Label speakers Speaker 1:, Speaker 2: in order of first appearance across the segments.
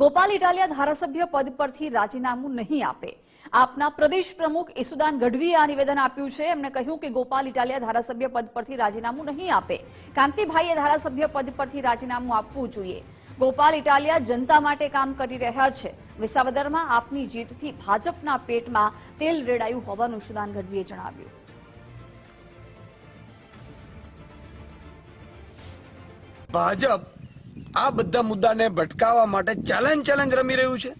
Speaker 1: ગોપાલ ઇટાલિયા ધારાસભ્ય પદ પરથી રાજીનામું નહીં આપે. આપના પ્રદેશ પ્રમુખ ઈસુદાન ગઢવીએ આ નિવેદન આપ્યું છે. એમણે કહ્યું કે ગોપાલ ઇટાલિયા ધારાસભ્ય પદ પરથી રાજીનામું નહીં આપે. કાંતિભાઈએ ધારાસભ્ય પદ પરથી રાજીનામું આપવું જોઈએ. ગોપાલ ઇટાલિયા જનતા માટે કામ કરી રહ્યા છે. વિસાવદરમાં આપની જીતથી ભાજપના પેટમાં તેલ રેડાયું હોવાનું સુદાન ગઢવીએ જણાવ્યું.
Speaker 2: ભાજપ આ બધા મુદ્દાને ભટકાવવા માટે ચેલેન્જ ચેલેન્જ રમી રહ્યું છે.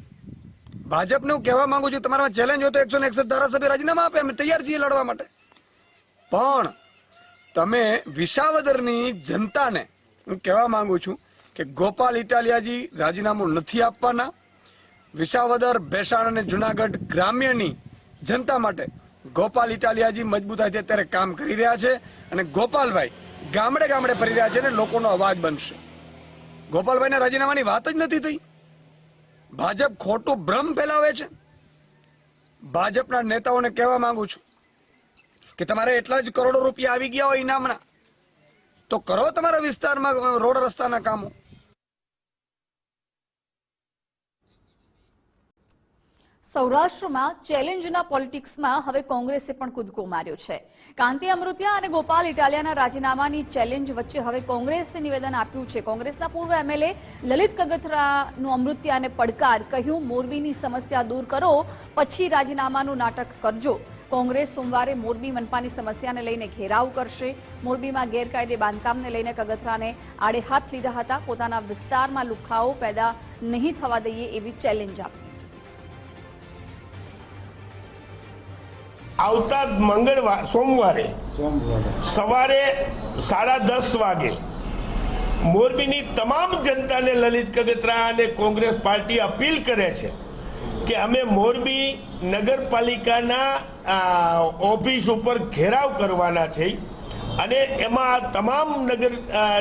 Speaker 2: ભાજપને હું કહેવા માંગુ છું, તમારા ચેલેન્જ હોય તો એકસો ને એકસઠ ધારાસભ્ય રાજીનામા આપે, અમે તૈયાર છીએ લડવા માટે. પણ તમે વિસાવદરની જનતાને હું કહેવા માંગુ છું કે ગોપાલ ઇટાલિયાજી રાજીનામું નથી આપવાના. વિસાવદર, ભેસાણ અને જુનાગઢ ગ્રામ્યની જનતા માટે ગોપાલ ઇટાલિયાજી મજબૂતાઈથી અત્યારે કામ કરી રહ્યા છે અને ગોપાલભાઈ ગામડે ગામડે ફરી રહ્યા છે અને લોકોનો અવાજ બનશે. ગોપાલભાઈના રાજીનામાની વાત જ નથી થઈ. ભાજપ ખોટું ભ્રમ ફેલાવે છે. ભાજપના નેતાઓને કહેવા માંગુ છું કે તમારે એટલા જ કરોડો રૂપિયા આવી ગયા હોય ઇનામના, તો કરો તમારા વિસ્તારમાં રોડ રસ્તાના કામો.
Speaker 1: સૌરાષ્ટ્રમાં ચેલેન્જના પોલિટિક્સમાં હવે કોંગ્રેસે પણ કૂદકો માર્યો છે. કાંતિ અમૃતિયા અને ગોપાલ ઇટાલિયાના રાજીનામાની ચેલેન્જ વચ્ચે હવે કોંગ્રેસે નિવેદન આપ્યું છે. કોંગ્રેસના પૂર્વ એમએલએ લલિત કગથરાનું અમૃતિયાને પડકાર કહ્યું, મોરબીની સમસ્યા દૂર કરો, પછી રાજીનામાનું નાટક કરજો. કોંગ્રેસ સોમવારે મોરબી મનપાની સમસ્યાને લઈને ઘેરાવ કરશે. મોરબીમાં ગેરકાયદે બાંધકામને લઈને કગથરાને આડે હાથ લીધા હતા. પોતાના વિસ્તારમાં લુખાઓ પેદા નહીં થવા દઈએ એવી ચેલેન્જ આપી.
Speaker 3: આવતા મંગળવાર સોમવારે સવારે સાડા દસ વાગે મોરબીની તમામ જનતાને લલિત કગતરા અને કોંગ્રેસ પાર્ટી અપીલ કરે છે કે અમે મોરબી નગરપાલિકાના ઓફિસ ઉપર ઘેરાવ કરવાના છે અને એમાં તમામ નગર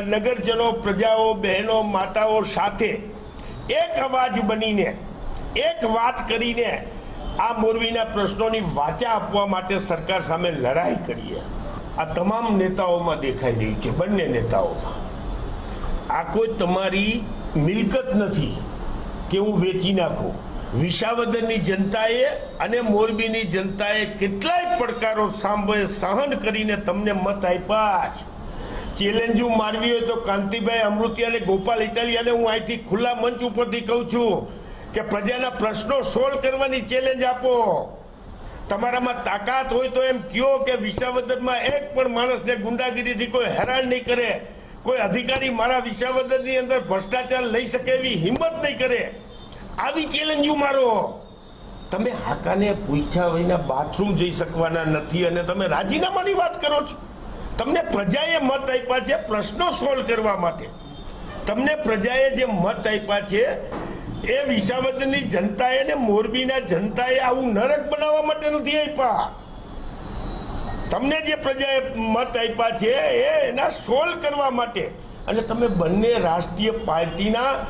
Speaker 3: નગરજનો પ્રજાઓ બહેનો માતાઓ સાથે એક અવાજ બનીને એક વાત કરીને આ મોરબીના પ્રશ્નોની વાચા આપવા માટે સરકાર સામે લડાઈ કરીએ. આ તમામ નેતાઓમાં દેખાઈ રહી છે, બંને નેતાઓમાં. આ કોઈ તમારી મિલકત નથી કે હું વેચી નાખું. વિસાવદરની જનતાએ અને મોરબીની જનતાએ કેટલાય પડકારો સાંભળે, સહન કરીને તમને મત આપ્યા છે ચેલેન્જો મારવી હોય તો કાંતિભાઈ અમૃતિ અને ગોપાલ ઇટાલિયાને હું અહીંથી ખુલ્લા મંચ ઉપરથી કહું છું કે પ્રજાના પ્રશ્નો સોલ્વ કરવાની ચેલેન્જ આપો. તમારામાં તાકાત હોય તો એમ કયો કે વિસાવદરમાં એક પણ માણસને ગુંડાગીરીથી કોઈ હેરાન નહીં કરે. કોઈ અધિકારી મારા વિસાવદરની અંદર ભ્રષ્ટાચાર લઈ શકે એવી હિંમત નહીં કરે. આવી ચેલેન્જો મારો. તમે હાકાને પૂછ્યા વિના બાથરૂમ જઈ શકવાના નથી અને તમે રાજીનામાની વાત કરો છો. તમને પ્રજાએ મત આપ્યા છે પ્રશ્નો સોલ્વ કરવા માટે. તમને પ્રજાએ જે મત આપ્યા છે એ વિસાવદરની જનતાએ ને મોરબીના જનતાએ આવું નરક બનાવવા માટે નથી આપ્યા તમને જે પ્રજાએ મત આપ્યા છે, એ એના સોલ્વ કરવા માટે. અને તમે બંને રાષ્ટ્રીય પાર્ટીના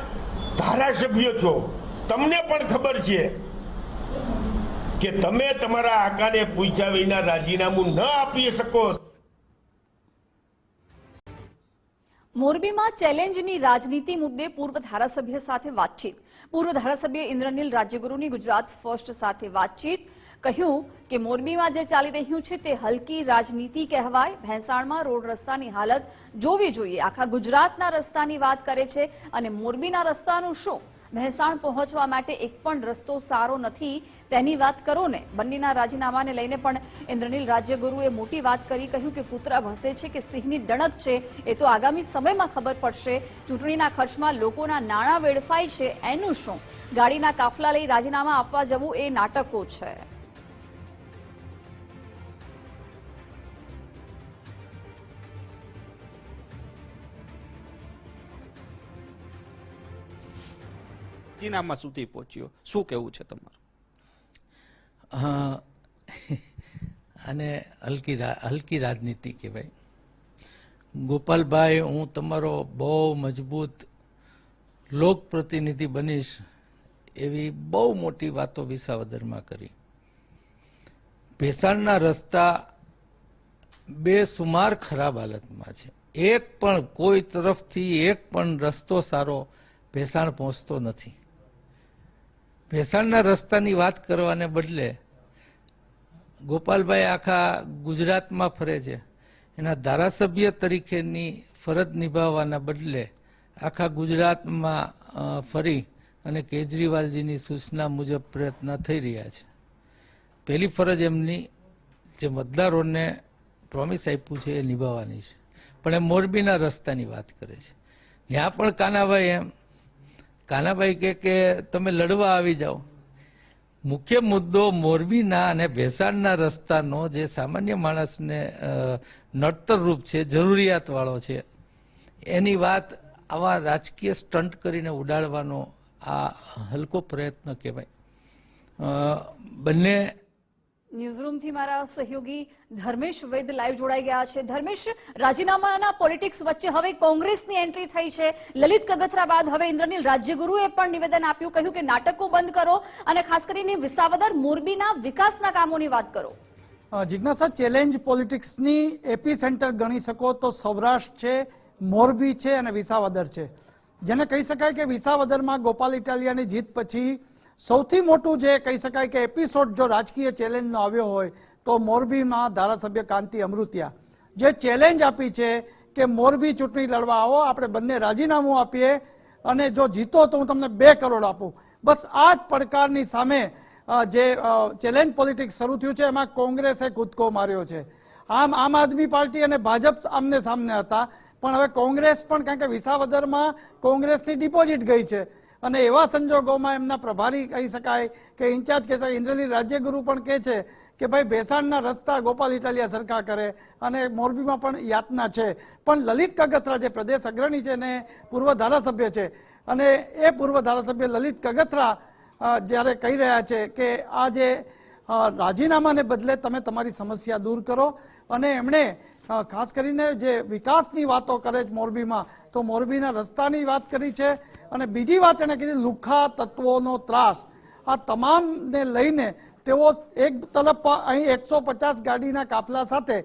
Speaker 3: ધારાસભ્યો છો. તમને પણ ખબર છે કે તમે તમારા આકાને પૂછ્યા વિના રાજીનામું ન આપી શકો.
Speaker 1: મોરબીમાં ચેલેન્જની રાજનીતિ મુદ્દે પૂર્વ ધારાસભ્ય સાથે વાતચીત. પૂર્વ ધારાસભ્ય ઇન્દ્રનીલ રાજ્યગુરુની ગુજરાત ફર્સ્ટ સાથે વાતચીત. કહ્યું કે મોરબીમાં જે ચાલી રહ્યું છે તે હલકી રાજનીતિ કહેવાય. ભેંસાણમાં રોડ રસ્તાની હાલત જોવી જોઈએ. આખા ગુજરાતના રસ્તાની વાત કરે છે. અને મોરબીના રસ્તાનું શું? ભેંસાણ પહોંચવા માટે એક પણ રસ્તો સારો નથી. તેની વાત કરો ને બંનેના રાજીનામાને લઈને પણ ઇન્દ્રનીલ રાજ્યગુરુએ મોટી વાત કરી, કહ્યું કે કૂતરા ભસે છે કે સિંહની દણક છે, એ તો આગામી સમયમાં ખબર પડશે. ચૂંટણીના ખર્ચમાં લોકોના નાણાં વેડફાય છે, એનું શું? ગાડીના કાફલા લઈ રાજીનામા આપવા જવું એ નાટકો છે.
Speaker 4: રાજીનામા સુધી પહોંચ્યો. શું કેવું છે તમારું?
Speaker 5: અને હલકી હલકી રાજનીતિ કહેવાય. ગોપાલભાઈ, હું તમારો બહુ મજબૂત લોક પ્રતિનિધિ બનીશ એવી બહુ મોટી વાતો વિસાવદરમાં કરી. ભેસાણના રસ્તા બેસુમાર ખરાબ હાલતમાં છે. એક પણ કોઈ તરફથી, એક પણ રસ્તો સારો ભેસાણ પહોંચતો નથી. ભેસાણના રસ્તાની વાત કરવાને બદલે ગોપાલભાઈ આખા ગુજરાતમાં ફરે છે. એના ધારાસભ્ય તરીકેની ફરજ નિભાવવાના બદલે આખા ગુજરાતમાં ફરી અને કેજરીવાલજીની સૂચના મુજબ પ્રયત્ન થઈ રહ્યા છે. પહેલી ફરજ એમની જે મતદારોને પ્રોમિસ આપ્યું છે એ નિભાવવાની છે. પણ એ મોરબીના રસ્તાની વાત કરે છે. ત્યાં પણ કાનાભાઈ એમ કાનાભાઈ કે કે તમે લડવા આવી જાઓ. મુખ્ય મુદ્દો મોરબીના અને ભેસાણના રસ્તાનો જે સામાન્ય માણસને નડતર રૂપ છે, જરૂરિયાતવાળો છે, એની વાત આવા રાજકીય સ્ટન્ટ કરીને ઉડાડવાનો આ હલકો પ્રયત્ન કહેવાય. બંને
Speaker 1: ન્યૂઝરૂમથી મારા સહયોગી ધર્મેશ વૈદ લાઈવ જોડાઈ ગયા છે. ધર્મેશ, રાજીનામાના પોલિટિક્સ વચ્ચે હવે કોંગ્રેસની એન્ટ્રી થઈ છે. લલિત કગથરા બાદ હવે ઇન્દ્રનીલ રાજ્યગુરુએ પણ નિવેદન આપ્યું, કહ્યું કે નાટકો બંધ કરો અને ખાસ કરીને વિસાવદર મોરબીના વિકાસના કામોની વાત કરો.
Speaker 6: જિજ્ઞાસા, ચેલેન્જ પોલિટિક્સની એપી સેન્ટર ગણી શકો તો સૌરાષ્ટ્ર છે, મોરબી છે અને વિસાવદર છે. જેને કહી શકાય કે વિસાવદરમાં ગોપાલ ઇટાલિયાની જીત પછી સૌથી મોટું જે કહી શકાય કે એપિસોડ જો રાજકીય ચેલેન્જનો આવ્યો હોય, તો મોરબીમાં ધારાસભ્ય કાંતિ અમૃતિયા. જે ચેલેન્જ આપી છે કે મોરબી ચૂંટણી લડવા આવો, આપણે બંને રાજીનામું આપીએ અને જો જીતો તો હું તમને બે કરોડ આપું. બસ આ જ પડકારની સામે જે ચેલેન્જ પોલિટિક્સ શરૂ થયું છે, એમાં કોંગ્રેસે કૂદકો માર્યો છે. આમ આમ આદમી પાર્ટી અને ભાજપ આમને સામને હતા, પણ હવે કોંગ્રેસ પણ કારણ કે વિસાવદરમાં કોંગ્રેસની ડિપોઝિટ ગઈ છે. અને એવા સંજોગોમાં એમના પ્રભારી કહી શકાય કે ઇન્ચાર્જ કહી શકાય ઇન્દ્રનીલ રાજ્યગુરુ પણ કહે છે કે ભાઈ ભેસાણના રસ્તા ગોપાલ ઇટાલિયા સરકાર કરે અને મોરબીમાં પણ યાતના છે. પણ લલિત કગથરા જે પ્રદેશ અગ્રણી છે ને પૂર્વ ધારાસભ્ય છે. અને એ પૂર્વ ધારાસભ્ય લલિત કગથરા જ્યારે કહી રહ્યા છે કે આ જે રાજીનામાને બદલે તમે તમારી સમસ્યા દૂર કરો. અને એમણે ખાસ કરીને જે વિકાસની વાતો કરે છે મોરબીમાં, તો મોરબીના રસ્તાની વાત કરી છે. અને બીજી વાત એણે કીધી, લુખા તત્વોનો ત્રાસ. આ તમામને લઈને તેઓ એક તરફ અહીં એકસો પચાસ ગાડીના કાફલા સાથે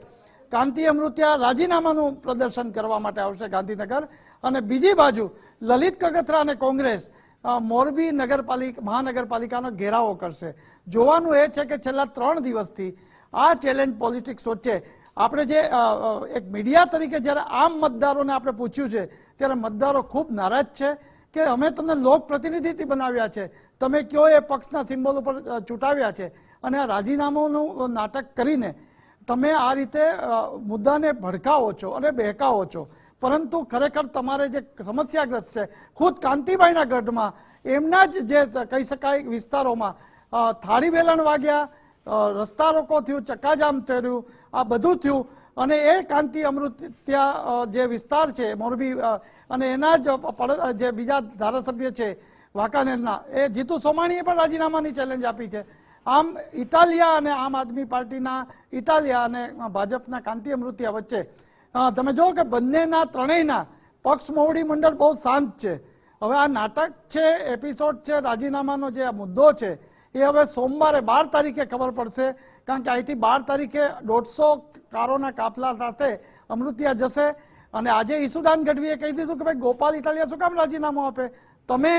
Speaker 6: કાંતિ અમૃત્યા રાજીનામાનું પ્રદર્શન કરવા માટે આવશે ગાંધીનગર. અને બીજી બાજુ, લલિત કગથરા અને કોંગ્રેસ મોરબી નગરપાલિકા, મહાનગરપાલિકાનો ઘેરાવો કરશે. જોવાનું એ છે કે છેલ્લા ત્રણ દિવસથી આ ચેલેન્જ પોલિટિક્સ વચ્ચે આપણે જે એક મીડિયા તરીકે જ્યારે આમ મતદારોને આપણે પૂછ્યું છે, ત્યારે મતદારો ખૂબ નારાજ છે કે અમે તમને લોક પ્રતિનિધિથી બનાવ્યા છે. તમે કયો એ પક્ષના સિમ્બોલ ઉપર ચૂંટાવ્યા છે? અને આ રાજીનામાનું નાટક કરીને તમે આ રીતે મુદ્દાને ભડકાવો છો અને બહેકાવો છો. પરંતુ ખરેખર તમારે જે સમસ્યાગ્રસ્ત છે, ખુદ કાંતિભાઈના ગઢમાં, એમના જ જે કહી શકાય, વિસ્તારોમાં થાળી વેલણ વાગ્યા રસ્તા રોકો થયું, ચક્કાજામ થયું, આ બધું થયું, અને એ કાંતિ અમૃત ત્યાં જે વિસ્તાર છે, મોરબી અને એના જ જે બીજા ધારાસભ્ય છે, વાંકાનેરના, એ જીતુ સોમાણીએ પણ રાજીનામાની ચેલેન્જ આપી છે. આમ ઇટાલિયા અને આમ આદમી પાર્ટીના ઇટાલિયા અને ભાજપના કાંતિ અમૃતિયા વચ્ચે તમે જુઓ કે બંનેના ત્રણેયના પક્ષ મોવડી મંડળ બહુ શાંત છે. હવે આ નાટક છે, એપિસોડ છે, રાજીનામાનો જે આ મુદ્દો છે, એ હવે સોમવારે બાર તારીખે ખબર પડશે, કારણ કે અહીંથી બાર તારીખે દોઢસો કારોના કાફલા સાથે અમૃતિયા જશે. અને આજે ઈસુદાન ગઢવીએ કહી દીધું કે ભાઈ ગોપાલ ઇટાલિયા શું કામ રાજીનામું આપે? તમે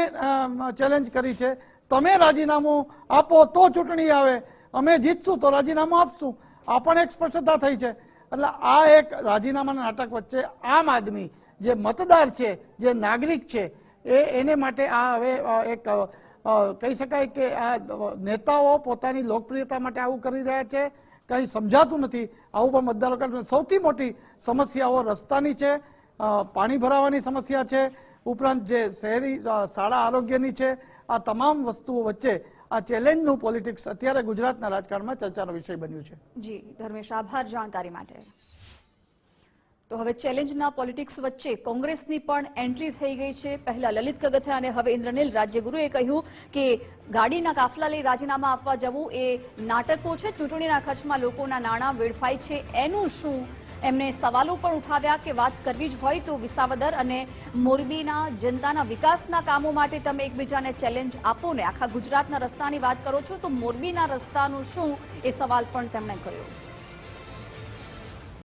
Speaker 6: ચેલેન્જ કરી છે. તમે રાજીનામું આપો તો ચૂંટણી આવે. અમે જીતશું તો રાજીનામું આપશું. આ પણ એક સ્પષ્ટતા થઈ છે. એટલે આ એક રાજીનામાના નાટક વચ્ચે આમ આદમી જે મતદાર છે, જે નાગરિક છે, એ એને માટે આ હવે એક કહી શકાય કે આ નેતાઓ પોતાની લોકપ્રિયતા માટે આવું કરી રહ્યા છે. કંઈ સમજાતું નથી. આવું પણ મતદારો કરે સૌથી મોટી સમસ્યાઓ રસ્તાની છે પાણી ભરાવાની સમસ્યા છે. ઉપરાંત જે શહેરી શાળા આરોગ્યની છે આ તમામ વસ્તુઓ વચ્ચે આ ચેલેન્જનું પોલિટિક્સ અત્યારે ગુજરાતના રાજકારણમાં ચર્ચાનો વિષય બન્યું છે.
Speaker 1: જી, ધર્મેશ, આભાર જાણકારી માટે. તો હવે ચેલેન્જના પોલિટિક્સ વચ્ચે કોંગ્રેસની પણ એન્ટ્રી થઈ ગઈ છે. પહેલા લલિત કગથરા અને હવે ઇન્દ્રનીલ રાજ્યગુરુએ કહ્યું કે ગાડીના કાફલા લઈ રાજીનામા આપવા જવું એ નાટકો છે. ચૂંટણીના ખર્ચમાં લોકોના નાણાં વેડફાય છે. એનું શું એમને સવાલો પણ ઉઠાવ્યા કે વાત કરવી જ હોય તો વિસાવદર અને મોરબીના જનતાના વિકાસના કામો માટે તમે એકબીજાને ચેલેન્જ આપો ને. આખા ગુજરાતના રસ્તાની વાત કરો છો તો મોરબીના રસ્તાનું શું એ સવાલ પણ તેમણે કર્યો.